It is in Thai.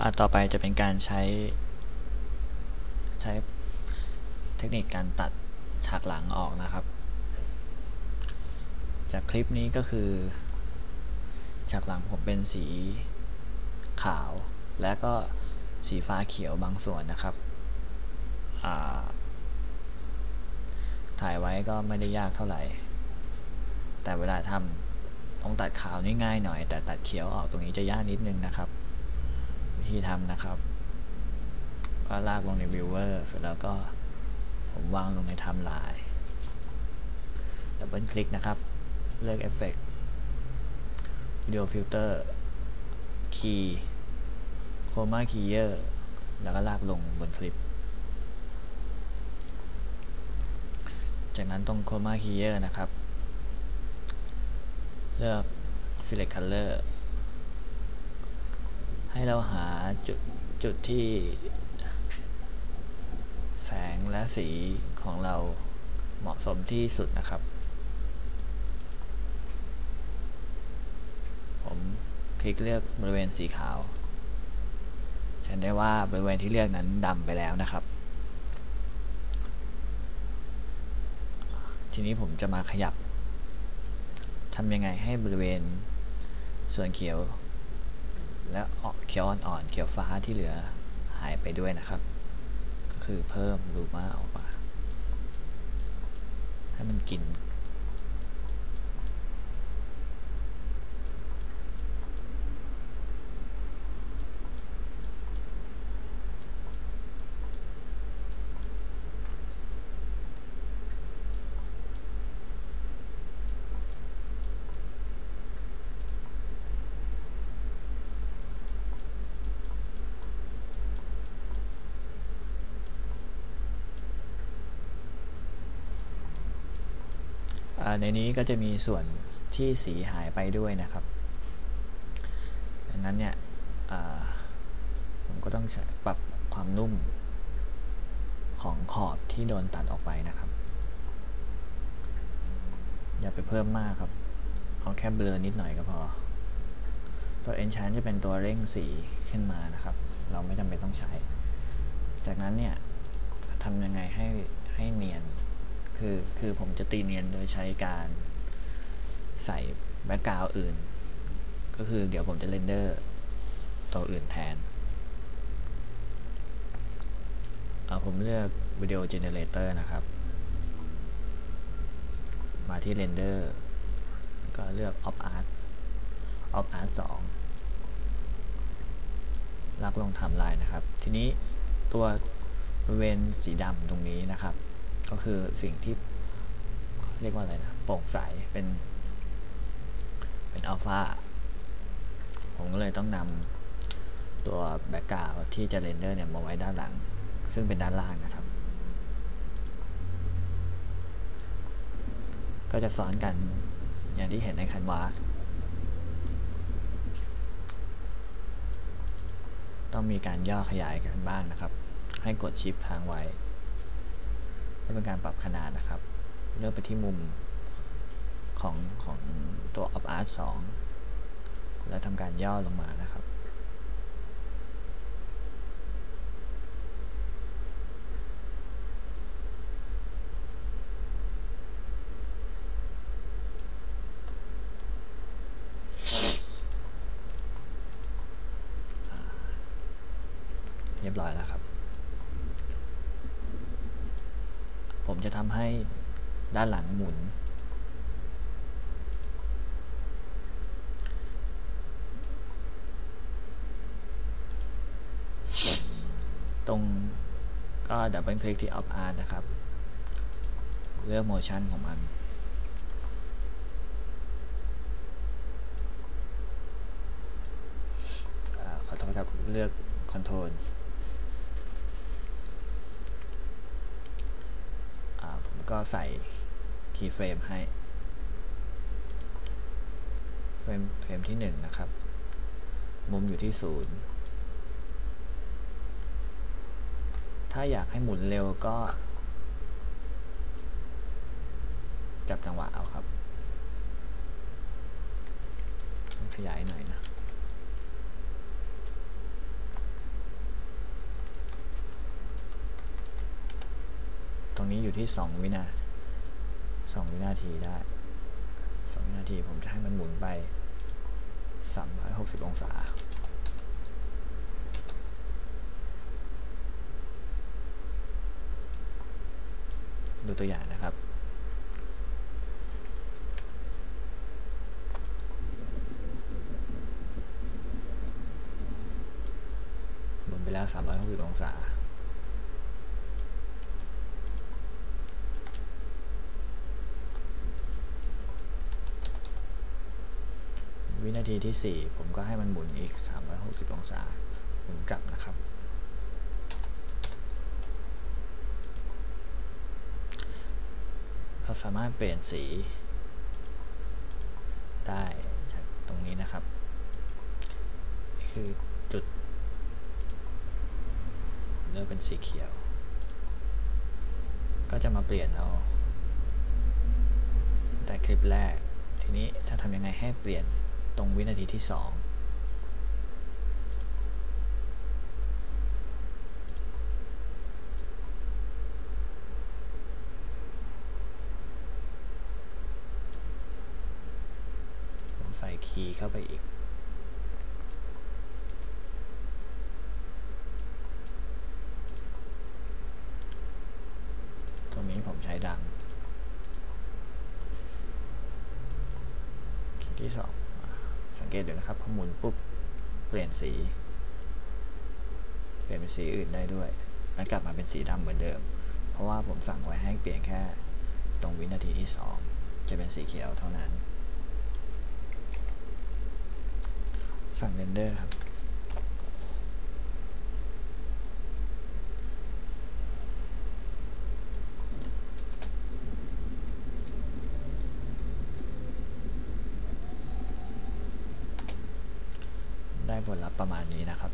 อ่าต่อไปจะเป็นการใช้ใช้เทคนิคการตัดฉากหลังออกนะครับ จากคลิปนี้ก็คือ ฉากหลังผมเป็นสีขาว และก็สีฟ้าเขียวบางส่วนนะครับ ถ่ายไว้ก็ไม่ได้ยากเท่าไหร่ แต่เวลาทำต้องตัดขาวนี่ง่ายหน่อย แต่ตัดเขียวออกตรงนี้จะยากนิดนึงนะครับ วิธีทำนะครับ ก็ลากลงในวิวเวอร์เสร็จแล้วก็ผมวางลงในไทม์ไลน์ดับเบิลคลิกนะครับ เลือกเอฟเฟกต์วิดีโอฟิลเตอร์คีย์โคมาคีเยอร์แล้วก็ลากลงบนคลิป จากนั้นตรง Chroma Keyer นะครับ เลือก Select Color ให้เราหาจุดจุดที่ แสงและสีของเราเหมาะสมที่สุดนะครับ ผมคลิกเลือกบริเวณสีขาวฉันได้ว่าบริเวณที่เลือกนั้นดำไปแล้วนะครับ ทีนี้ผมจะมาขยับทำยังไงให้บริเวณส่วนเขียว และออกเขียวอ่อนๆเขียวฟ้าที่เหลือหายไปด้วยนะครับ ก็คือเพิ่มลูมาออกมา ให้มันกิน ในนี้ก็จะมีส่วนที่สีหายไปด้วยนะครับดังนั้นเนี่ยผมก็ต้องปรับความนุ่มของขอบที่โดนตัดออกไปนะครับ อย่าไปเพิ่มมากครับ เอาแค่เบลอนิดหน่อยก็พอ ตัว enchant จะเป็นตัวเร่งสีขึ้นมานะครับ เราไม่จำเป็นต้องใช้ จากนั้นเนี่ยทำยังไงให้ให้เนียน คือคือผมจะตีเนียนโดยใช้การใส่แบ็กกราวด์อื่น ก็คือเดี๋ยวผมจะเรนเดอร์ตัวอื่นแทนเอาผมเลือกวิดีโอเจเนเรเตอร์นะครับ มาที่เรนเดอร์ก็เลือก Op Art Op Art 2ลากลงไทม์ไลน์นะครับ ทีนี้ตัวบริเวณสีดำตรงนี้นะครับ ก็คือสิ่งที่เรียกว่าอะไรนะโปร่งใสเป็นเป็นอัลฟาผมก็เลยต้องนำตัวแบ็กกราวที่จะเรนเดอร์เนี่ยมาไว้ด้านหลัง ซึ่งเป็นด้านล่างนะครับ ก็จะซ้อนกันอย่างที่เห็นในคันวาสต้องมีการย่อขยายกันบ้างนะครับ ให้กดชิปค้างไว้ เพื่อเป็นการปรับขนาดนะครับ เลือกไปที่มุมของของตัว Op Art 2 แล้วทำการย่อลงมานะครับเรียบร้อยแล้วครับ ผมจะทำให้ด้านหลังหมุน ตรงก็ดับเบิลคลิกที่ Op Art นะครับ เลือก motion ของมัน อ่าขอโทษครับ เลือก Control ก็ใส่ keyframe ให้เฟรมเฟรมที่ 1 นะครับ มุมอยู่ที่ 0 ถ้าอยากให้หมุนเร็วก็ จับจังหวะเอาครับ ขยายหน่อยนะ รงนี้อยู่ที่ 2 วินา2วินาทีได้ 2 วินาทีผมจะให้มันหมุนไป 360 องศาดูตัวอย่างนะครับ หมุนไปแล้ว 360 องศา วินาทีที่ 4 ผมก็ให้มันหมุนอีก 360 องศาหมุนกลับนะครับ เราสามารถเปลี่ยนสีได้จากตรงนี้นะครับ คือจุดเลือกเป็นสีเขียว ก็จะมาเปลี่ยนเอาแต่คลิปแรก ทีนี้ถ้าทำยังไงให้เปลี่ยน ตรงวินาทีที่2ผมใส่คีย์เข้าไปอีกตรงนี้ผมใช้ดังคีย์ที่สอง สังเกตดูนะครับพอหมุนปุ๊บเปลี่ยนสี เปลี่ยนเป็นสีอื่นได้ด้วย แล้วกลับมาเป็นสีดำเหมือนเดิม เพราะว่าผมสั่งไว้ให้เปลี่ยนแค่ตรงวินาทีที่ 2 จะเป็นสีเขียวเท่านั้น สั่งเรนเดอร์ครับ ได้ ผลลัพธ์ประมาณนี้นะครับ